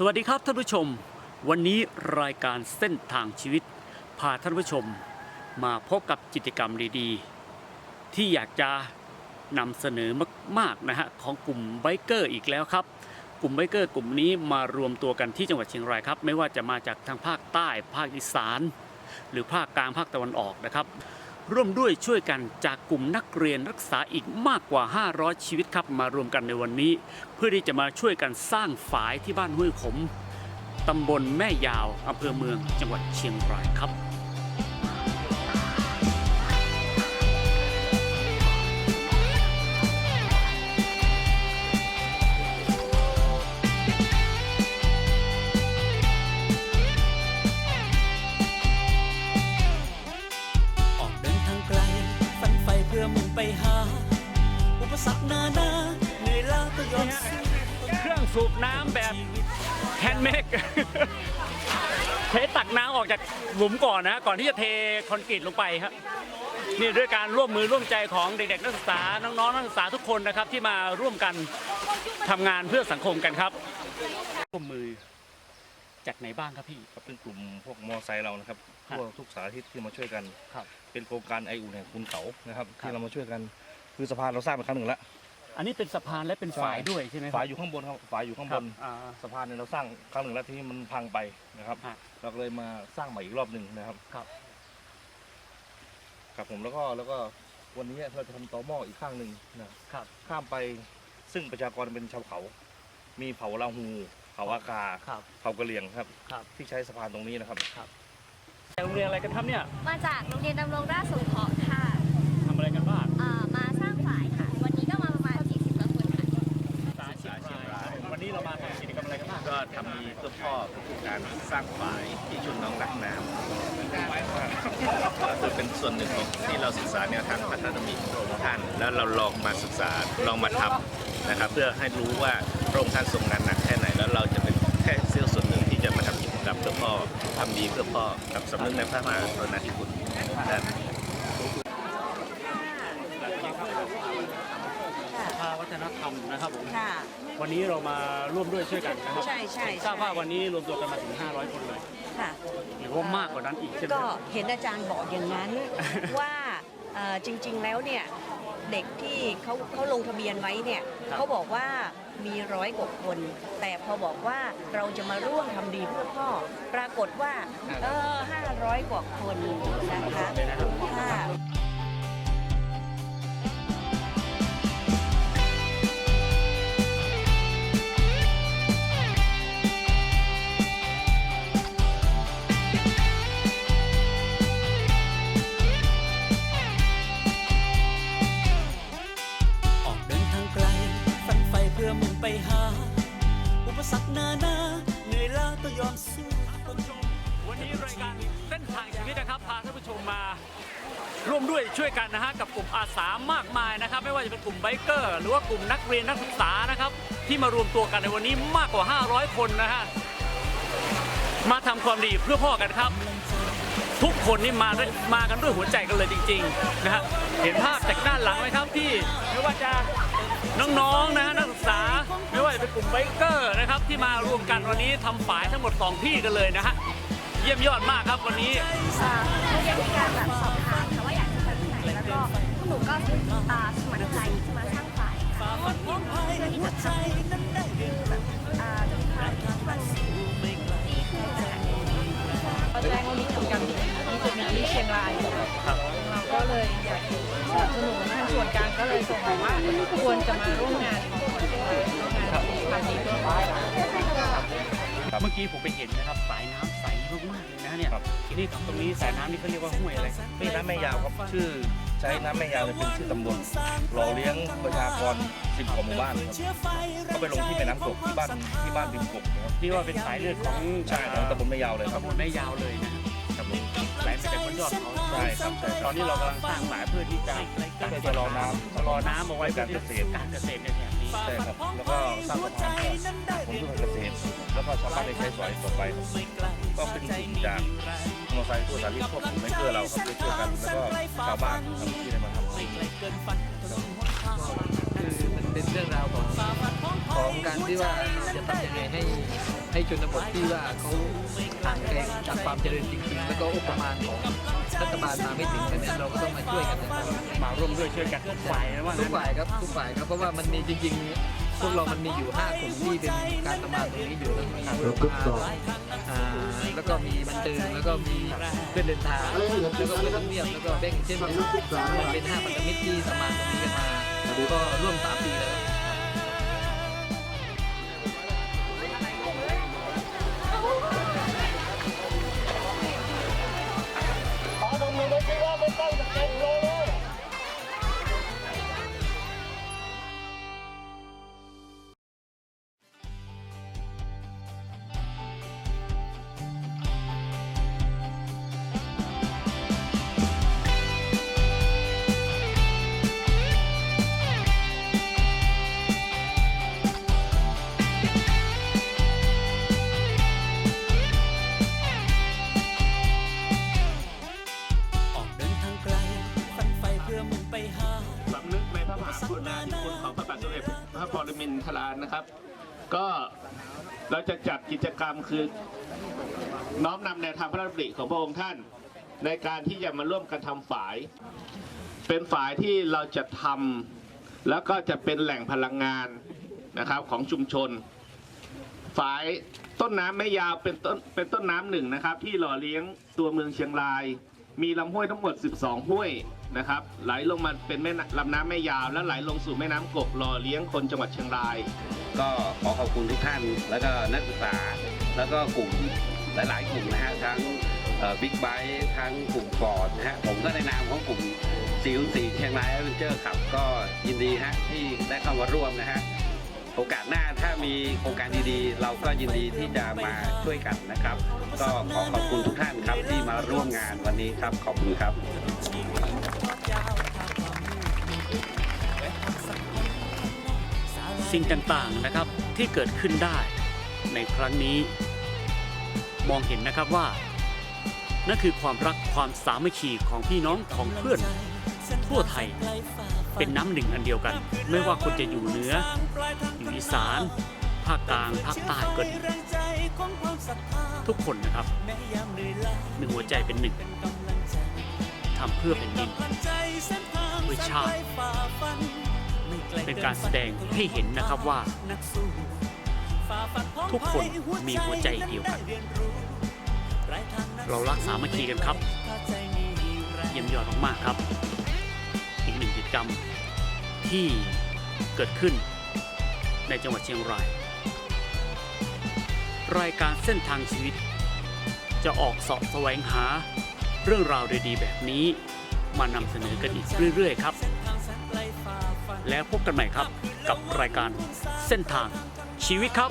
สวัสดีครับท่านผู้ชม วันนี้รายการเส้นทางชีวิต พาท่านผู้ชม มาพบกับกิจกรรมดีๆ ที่อยากจะนำเสนอมากๆนะฮะของกลุ่มไบเกอร์อีกแล้วครับ กลุ่มไบเกอร์กลุ่มนี้มารวมตัวกันที่จังหวัดเชียงรายครับ ไม่ว่าจะมาจากทางภาคใต้ภาคอีสาน หรือภาคกลางภาคตะวันออกนะครับ ร่วมด้วยช่วยกันจากกลุ่มนักเรียนรักษาอีกมากกว่า 500 ชีวิตครับมารวมกันในวันนี้ เพื่อที่จะมาช่วยกันสร้างฝายที่บ้านห้วยขมตำบลแม่ยาวอำเภอเมืองจังหวัดเชียงรายครับ นานาเหนื่อยล้าก็ยอมสู้เครื่องสูบน้ำแบบแฮนด์เมดเทตักน้ำออกจากหลุมก่อนนะ ก่อนที่จะเทคอนกรีตลงไปครับนี่ด้วยการร่วมมือร่วมใจของเด็กๆนักศึกษาน้องๆนักศึกษาทุกคนนะครับ ที่มาร่วมกันทำงานเพื่อสังคมกันครับร่วมมือจากไหนบ้างครับพี่ครับเป็นกลุ่มพวกมอไซค์เรานะครับครับทั่วทุกสารทิศที่มาช่วยกันครับเป็นโครงการไออุ่นแห่งคุณเขานะครับครับที่เรามาช่วยกันคือสะพานเราสร้างมาครั้งหนึ่งแล้ว อันนี้เป็นสะพานและเป็นฝายด้วยใช่ไหมครับ ฝายอยู่ข้างบนครับฝายอยู่ข้างครับบนอ่าสะพานเนี่ยเราสร้างครั้งหนึ่งแล้วที่นี่มันพังไปนะครับ ฮะ เราก็เลยมาสร้างใหม่อีกรอบหนึ่งนะครับ ครับ ครับผมแล้วก็แล้วก็วันนี้เราจะทำต่อหม้ออีกข้างหนึ่งนะครับ ข้ามไปซึ่งประชากรเป็นชาวเขา มีเผ่าลาหูเผ่าอากาครับ เผ่ากะเหรี่ยงครับ ครับ ที่ใช้สะพานตรงนี้นะครับ โรงเรียนอะไรกันครับเนี่ยมาจากโรงเรียนดำรงราชสงเคราะห์ค่ะทำอะไรกันบ้าง เอ่อมาสร้างฝ่ายค่ะ ทำดีเพื่อพ่อคือการสร้างฝ่ายที่ชุนน้องรักน้ำก็คือเป็นส่วนหนึ่งของที่เราศึกษาแนวทางพัฒนามีพระองค์ท่าน แล้วเราลองมาศึกษาลองมาทำนะครับ เพื่อให้รู้ว่าพระองค์ท่านทรงงานหนักแค่ไหนแล้วเราจะเป็นแค่เสี้ยวส่วนหนึ่งที่จะมาทำกิจกรรมเพื่อพ่อทำดีเพื่อพ่อกับสำนึกในพระมหากรุณาธิคุณและ สภาวัฒนธรรมนะครับผม ค่ะ วันนี้เรามาร่วมด้วยช่วยกันนะครับใช่ใช่ใช่ ทราบว่าวันนี้รวมตัวกันมาถึง 500 คนเลยค่ะ หรือว่ามากกว่านั้นอีกใช่ไหม ก็ครับเห็นอาจารย์บอกอย่างนั้น ว่าเอ่อจริงๆแล้วเนี่ยเด็กที่เขาเขาลงทะเบียนไว้เนี่ยเขาบอกว่ามีร้อยกว่าคน แต่พอบอกว่าเราจะมาร่วมทำดีเพื่อพ่อ ปรากฏว่าเออห้าร้อยกว่าคนนะคะเลยนะครับ ค่ะ นื่อยล้าก็ยอมสู้วันนี้รายการเส้นทางชีวิตนะครับพาท่านผู้ชมมา ร่วมด้วยช่วยกันนะฮะกับกลุ่มอาสามากมายนะครับ ไม่ว่าจะเป็นกลุ่มไบเกอร์ หรือว่ากลุ่มนักเรียนนักศึกษานะครับ ที่มารวมตัวกันในวันนี้มากกว่า 500 คนนะฮะมาทำความดีเพื่อพ่อกันครับ ทุกคนนี่มาด้วยมากันด้วยหัวใจกันเลยจริงๆนะฮะเห็นภาพจากด้านหลังไหมครับที่ไม่ว่าจะน้องๆนะฮะนักศึกษา ไม่ว่าจะเป็นกลุ่มไบเกอร์นะครับที่มารวมกันวันนี้ทำฝายทั้งหมดสองที่กันเลยนะฮะเยี่ยมยอดมากครับวันนี้ อ่าเขาเรียนมีการแบบสอบถามค่ะว่าอยากจะไปที่ไหนแล้วก็พวกหนูก็อ่าสมัครใจที่มาสร้างฝ่ายค่ะเพื่อที่จะทำคือแบบอ่าจะมีความคิดที่มันดีขึ้นนะคะก็แจ้งว่ามีกิจกรรมดีๆจะมีที่เชียงรายเรา ก็เลยอยากสนับสนุนทางส่วนกลางก็เลยส่งมาว่าควรจะมาร่วมงานของคนเชียงรายร่วมงานทำดีเพื่อพ่อเมื่อกี้ผมไปเห็นนะครับสายน้ำใสมากๆเลยนะเนี่ยครับนี่ตรงนี้สายน้ำนี่เขาเรียกว่าห้วยอะไรนี่น้ำแม่ยาวครับชื่อใช้น้ำแม่ยาวเลยเป็นชื่อตำบลหล่อเลี้ยงประชากรสิบกว่าหมู่บ้านครับก็ไปลงที่แม่น้ำกบที่บ้านที่บ้านริมกบนะครับนี่ว่าเป็นสายเลือดของใช่ของตำบลแม่ยาวเลยครับตำบลแม่ยาวเลยนะ จากบนยอดเขาใช่ครับใช่ตอนนี้เรากำลังสร้างสายเพื่อที่จะเพื่อจะรอน้ำชะลอน้ำเอาไว้การเกษตรการเกษตรในแถบนี้ใช่ครับแล้วก็สร้างสะพานเพื่อผลพืชเกษตรแล้วก็ชาวบ้านได้ใช้สอยต่อไปก็เป็นกลุ่มจากมอเร์ไซค์ทั่วสารทิศพวกกลุ่มไมเกอร์เราครับช่วยๆกันแล้วก็ชาวบ้านครับที่ได้มาทำคือมันเป็นเรื่องราวของของการที่ว่าเราจะทำยังไงให้ ให้ชนบทที่ว่าเขาห่างไกลจากความเจริญจริงๆ แล้วก็อุปมาณของรัฐบาลมาไม่ถึงกันเนี่ยเราก็ต้องมาช่วยกันนะครับมาร่วมด้วยช่วยกันทุกฝ่ายนะว่าทุกฝ่ายครับทุกฝ่ายครับเพราะว่ามันมีจริงๆพวกเรามันมีอยู่5กลุ่มที่เป็นการทำงานตรงนี้อยู่แล้วมีโรงงาแล้วก็มีบันเทิงแล้วก็มีเพื่อนเดินทางแล้วก็เพื่อนท่องเที่ยวแล้วก็แบ่งเช่นมันเป็นห้าพันธมิตรที่ทำงานตรงนี้กันมาก็ร่วมสามปีแล้ว นึกในพระมหากรุณาธิคุณของพระบาทสมเด็จพระปรมินทรานนะครับ ก็เราจะจัดกิจกรรมคือน้อมนำแนวทางพระราชดำริของพระองค์ท่าน ในการที่จะมาร่วมกันทำฝาย เป็นฝายที่เราจะทำแล้วก็จะเป็นแหล่งพลังงานนะครับของชุมชน ฝายต้นน้ำแม่ยาวเป็นต้นเป็นต้นน้ำหนึ่งนะครับ ที่หล่อเลี้ยงตัวเมืองเชียงราย มีลำห้วยทั้งหมด 12 ห้วยนะครับ ไหลลงมาเป็นแม่น้ำลำน้ำแม่ยาว แล้วไหลลงสู่แม่น้ำกกหล่อเลี้ยงคนจังหวัดเชียงราย ก็ขอขอบคุณทุกท่าน แล้วก็นักศึกษา แล้วก็กลุ่มหลาย ๆ กลุ่มนะฮะทั้งบิ๊กไบค์ทั้งกลุ่มฟอร์ดนะฮะผมก็ในนามของกลุ่มสีสีเชียงรายแอดเวนเจอร์ครับก็ยินดีฮะที่ได้เข้ามาร่วมนะฮะ โอกาสหน้าถ้ามีโครงการดีๆ เราก็ยินดีที่จะมาช่วยกันนะครับ ก็ขอขอบคุณทุกท่านครับที่มาร่วมงานวันนี้ครับขอบคุณครับสิ่งต่างๆนะครับที่เกิดขึ้นได้ในครั้งนี้ มองเห็นนะครับว่า นั่นคือความรักความสามัคคีของพี่น้องของเพื่อนทั่วไทย เป็นน้ำหนึ่งอันเดียวกัน ไม่ว่าคนจะอยู่เหนือ อยู่อีสาน ภาคกลาง ภาคใต้ก็ดีทุกคนนะครับหนึ่งหัวใจเป็นหนึ่งทำเพื่อแผ่นดินเพื่อชาติเป็นการแสดงให้เห็นนะครับว่า ทุกคนมีหัวใจเดียวกัน เรารักสามัคคีกันครับ เยี่ยมยอดมากๆครับ กหนึ่งกิจกรรมที่เกิดขึ้นในจังหวัดเชียงราย รายการเส้นทางชีวิต จะออกเสาะแสวงหาเรื่องราวดีๆ แบบนี้มานำเสนอกันอีกเรื่อย ๆ ครับ แล้วพบกันใหม่ครับกับรายการเส้นทางชีวิตครับ